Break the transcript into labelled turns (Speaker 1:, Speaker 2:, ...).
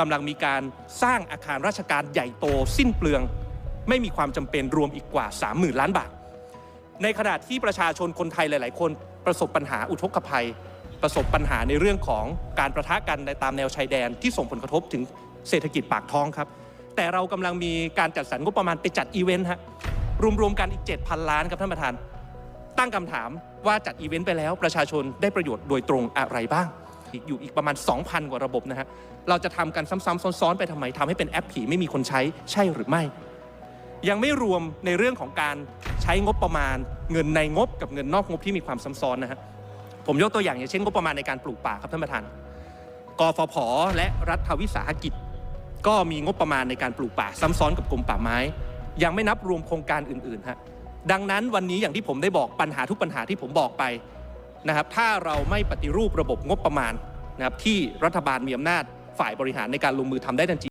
Speaker 1: กำลังมีการสร้างอาคารราชการใหญ่โตสิ้นเปลือง ไม่มีความจำเป็นรวมอีกกว่า 30,000 ล้านบาท ในขณะที่ประชาชนคนไทยหลาย ๆ คนประสบปัญหาอุทกภัย ประสบปัญหาในเรื่องของการประทะกันในตามแนวชายแดนที่ส่งผลกระทบถึงเศรษฐกิจปากท้องครับ แต่เรากำลังมีการจัดสรรงบประมาณไปจัดอีเวนต์ฮะรวม ๆ กันอีก 7,000 ล้านครับท่านประธาน ตั้งคำถามว่าจัดอีเวนต์ไปแล้วประชาชนได้ประโยชน์โดยตรงอะไรบ้าง อีกอยู่อีกประมาณ 2,000 กว่าระบบนะฮะ เราจะทำกันซ้ำๆซ้อนๆ ไปทำไมทำให้เป็นแอปผีไม่มีคนใช้ใช่หรือไม่ ยังไม่รวมในเรื่องของการใช้งบประมาณ เงินในงบกับเงินนอกงบที่มีความซ้ำซ้อนนะฮะผมยกตัวอย่างอย่างเช่นงบประมาณในการปลูกป่าครับท่านประธานกฟผและรัฐวิสาหกิจ ก็มีงบประมาณในการปลูกป่าซ้ำซ้อนกับกรมป่าไม้ ยังไม่นับรวมโครงการอื่นๆฮะดังนั้นวันนี้อย่างที่ผมได้บอกปัญหาทุกปัญหาที่ผมบอกไป นะครับถ้าเราไม่ปฏิรูประบบงบประมาณนะครับที่รัฐบาลมีอำนาจฝ่ายบริหารในการลงมือทำได้ทันที